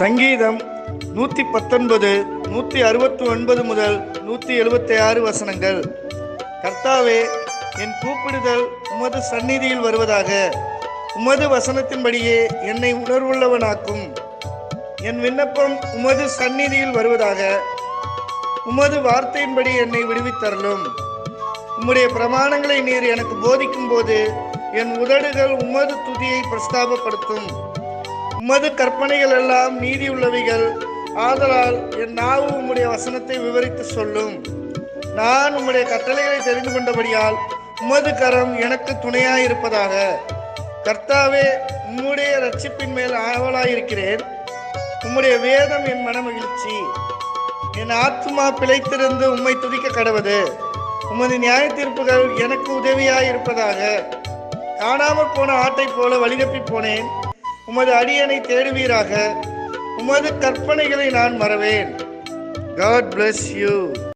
சங்கீதம் நூற்றி பத்தொன்பது நூற்றி அறுபத்தி ஒன்பது முதல் நூற்றி எழுபத்தி ஆறு வசனங்கள். கர்த்தாவே என் கூப்பிடுதல் உமது சந்நிதியில் வருவதாக. உமது வசனத்தின்படியே என்னை உணர்வுள்ளவனாக்கும். என் விண்ணப்பம் உமது சந்நிதியில் வருவதாக. உமது வார்த்தையின்படி என்னை விடுவித்தரலும் உம்முடைய பிரமாணங்களை நீர் எனக்கு போதிக்கும் போது என் உதடுகள் உமது துதியை பிரஸ்தாபப்படுத்தும். உமது கற்பனைகள் எல்லாம் நீதியுள்ளவைகள் ஆதலால் என் நாவு உம்முடைய வசனத்தை விவரித்து சொல்லும். நான் உம்முடைய கட்டளைகளை தெரிந்து கொண்டபடியால் உமது கரம் எனக்கு துணையாயிருப்பதாக. கர்த்தாவே உம்முடைய ரட்சிப்பின் மேல் ஆவலாயிருக்கிறேன். உம்முடைய வேதம் என் மன மகிழ்ச்சி என் ஆத்மா பிழைத்திருந்து உம்மை துதிக்க கடவது. உமது நியாய தீர்ப்புகள் எனக்கு உதவியாய் இருப்பதாக காணாமல் போன ஆட்டைப் போல வழிதப்பி போனேன். உமது அடியனை தேடுவீராக. உமது கற்பனைகளை நான் மறவேன். God bless you